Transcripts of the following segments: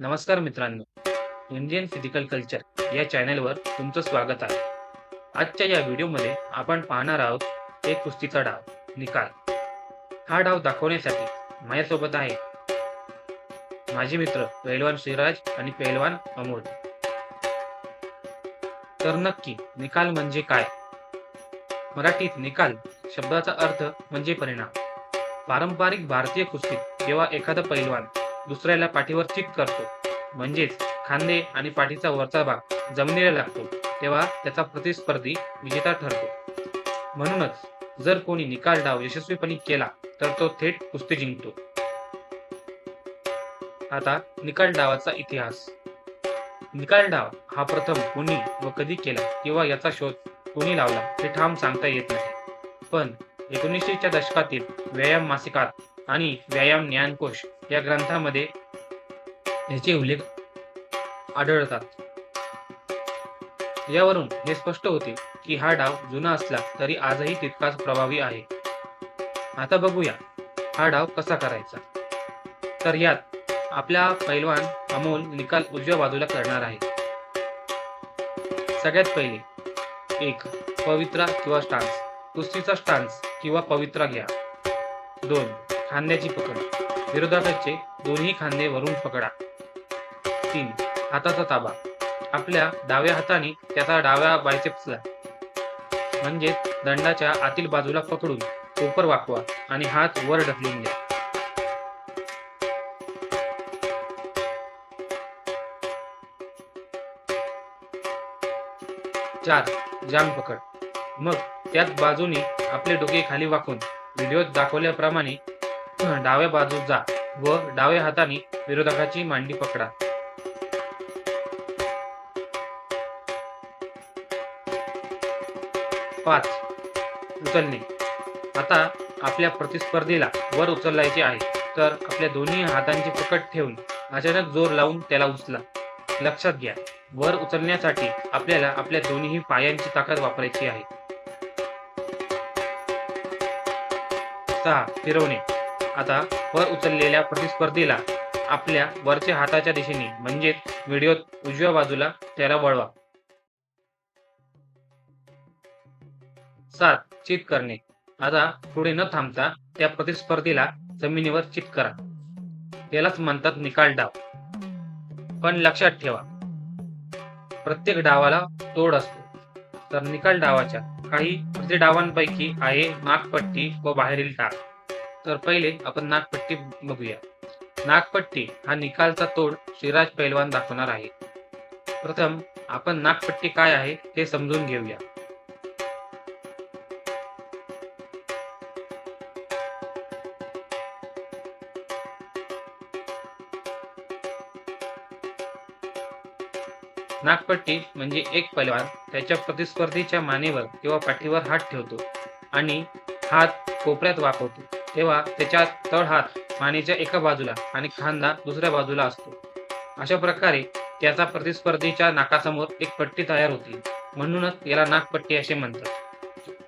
नमस्कार मित्रांनो Indian physical culture या चॅनलवर तुमचं स्वागत आहे. आजच्या या व्हिडिओमध्ये आपण पाहणार आहोत एक कुस्तीचा डाव निकाल. हा डाव दाखवण्यासाठी माझ्यासोबत आहे. माझे मित्र पैलवान श्रीराज आणि पैलवान अमोल. तर नक्की निकाल म्हणजे काय? मराठीत निकाल शब्दाचा अर्थ म्हणजे परिणाम. पारंपरिक भारतीय कुस्तीत जेव्हा एखादा पैलवान दुसऱ्याला पाठीवर चिक करतो. म्हणजेच खांदे आणि पाठीचा वरचा भाग जमिनीला लागतो. तेव्हा त्याचा प्रतिस्पर्धी विजेता ठरतो. म्हणूनच जर कोणी निकाल डाव यशस्वीपणे केला तर तो थेट कुस्ती जिंकतो. आता निकाल डावाचा इतिहास. निकाल डाव हा प्रथम कोणी व कधी केला किंवा याचा शोध कोणी लावला हे ठाम सांगता येत नाही. पण एकोणीसशेच्या दशकातील व्यायाम मासिकात आणि व्यायाम ज्ञानकोश या ग्रंथामध्ये याचे उल्लेख आढळतात. यावरून हे स्पष्ट होते की हा डाव जुना असला तरी आजही तितकाच प्रभावी आहे. आता बघूया हा डाव कसा करायचा. तर यात आपला पैलवान अमोल निकाल उजव्या बाजूला करणार आहे. सगळ्यात पहिले एक पवित्रा किंवा स्टान्स. कुस्तीचा स्टान्स किंवा पवित्रा घ्या. दोन खांद्याची पकड. विरोधकाचे दोन्ही खांदे वरून पकडा. तीन हाताचा ताबा. आपल्या डाव्या हाताने त्याचा डाव्या बायसेप्सला म्हणजेच दंडाच्या आतील बाजूला पकडून कोपर वाकवा आणि हात वर ढकलून द्या चार जाम पकड. मग त्याच बाजूने आपले डोके खाली वाकून व्हिडिओत दाखवल्याप्रमाणे डाव्या बाजूस जा व डाव्या हाताने विरोधकाची मांडी पकडा. पाच. उचलणे. आता आपल्या प्रतिस्पर्धीला वर उचलायचे आहे. तर आपल्या दोन्ही हातांची पकड ठेवून अचानक जोर लावून त्याला उचला. लक्षात घ्या वर उचलण्यासाठी आपल्याला आपल्या दोन्ही पायांची ताकद वापरायची आहे. सहा. फिरवणे. आता वर उचललेल्या प्रतिस्पर्धीला आपल्या वरच्या हाताच्या दिशेने म्हणजेच व्हिडिओत उजव्या बाजूला त्याला वळवा. सात. चित करणे. आता पुढे न थांबता त्या प्रतिस्पर्धीला जमिनीवर चित करा. यालाच म्हणतात निकाल डाव. पण लक्षात ठेवा प्रत्येक डावाला तोड असतो. तर निकाल डावाच्या काही प्रतिडावांपैकी आहे नागपट्टी व बाहेरील टाक तर पहिले आपण नागपट्टी बघूया. नागपट्टी हा निकालचा तोड श्रीराज पैलवान दाखवणार आहे. प्रथम आपण नागपट्टी काय आहे हे समजून घेऊया. नागपट्टी म्हणजे एक पैलवान त्याच्या प्रतिस्पर्धीच्या मानेवर किंवा पाठीवर हात ठेवतो आणि हात कोपऱ्यात वापरतो तेव्हा त्याच्या तळ हात मानेच्या एका बाजूला आणि खांदा दुसऱ्या बाजूला असतो. अशा प्रकारे त्याचा प्रतिस्पर्धीच्या नाकासमोर एक पट्टी तयार होते. म्हणूनच याला नागपट्टी असे म्हणतात.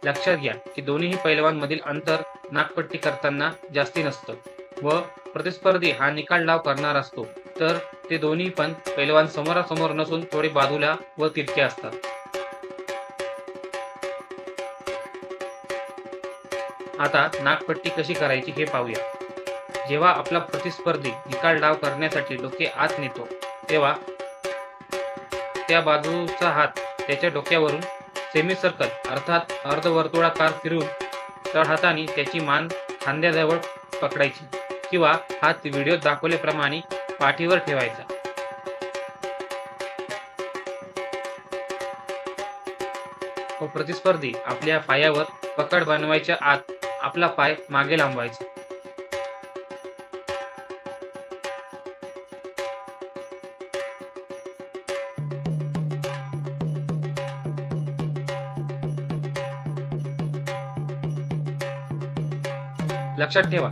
लक्षात घ्या की दोन्ही पैलवांमधील अंतर नागपट्टी करताना जास्ती नसतं व प्रतिस्पर्धी हा निकाल डाव करणार असतो तर ते दोन्ही पण पैलवान समोरासमोर नसून थोडे बाजूला व तिरके असतात. आता नागपट्टी कशी करायची हे पाहूया. जेव्हा आपला प्रतिस्पर्धी निकाल डाव करण्यासाठी डोके आत नेतो तेव्हा त्या बाजूचा हात त्याच्या डोक्यावरून सेमी सर्कल अर्थात अर्धवर्तुळाकार फिरून तळ हाताने त्याची मान खांद्याजवळ पकडायची किंवा हात व्हिडिओत दाखवल्याप्रमाणे पाठीवर ठेवायचा. व प्रतिस्पर्धी आपल्या पायावर पकड बनवायच्या आत आपला पाय मागे लांबवायचा. लक्षात ठेवा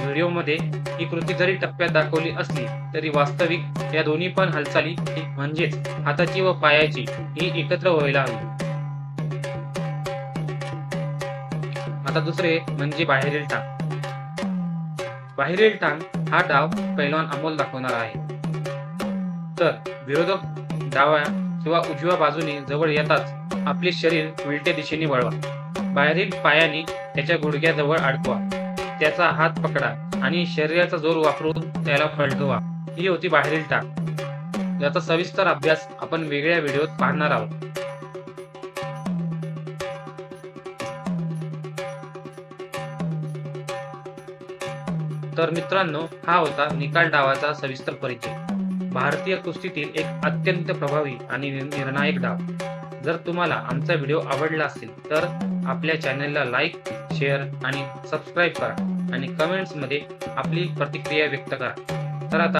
व्हिडिओमध्ये ही कृती जरी टप्प्यात दाखवली असली तरी वास्तविक या दोन्ही पण हालचाली म्हणजेच हाताची व पायाची ही एकत्र व्हायला हवी. आता दुसरे म्हणजे बाहेरील टांग. बाहेरील टांग हा डाव पैलवान अमोल दाखवणार आहे. तर विरोधक डाव्या किंवा उजव्या बाजूने जवळ येताच आपले शरीर उलट्या दिशेने वळवा. बाहेरील पायाने त्याच्या गुडघ्याजवळ अडकवा. त्याचा हात पकडा आणि शरीराचा जोर वापरून त्याला पलटवा ही होती बाहेरील टाक याचा सविस्तर अभ्यास आपण वेगळ्या व्हिडिओत पाहणार आहोत. तर मित्रांनो हा होता निकाल डावाचा सविस्तर परिचय. भारतीय कुस्तीतील एक अत्यंत प्रभावी आणि निर्णायक डाव. जर तुम्हाला आमचा व्हिडिओ आवडला असेल तर आपल्या चॅनलला लाईक शेअर आणि सबस्क्राईब करा आणि कमेंट्समध्ये आपली प्रतिक्रिया व्यक्त करा. तर आता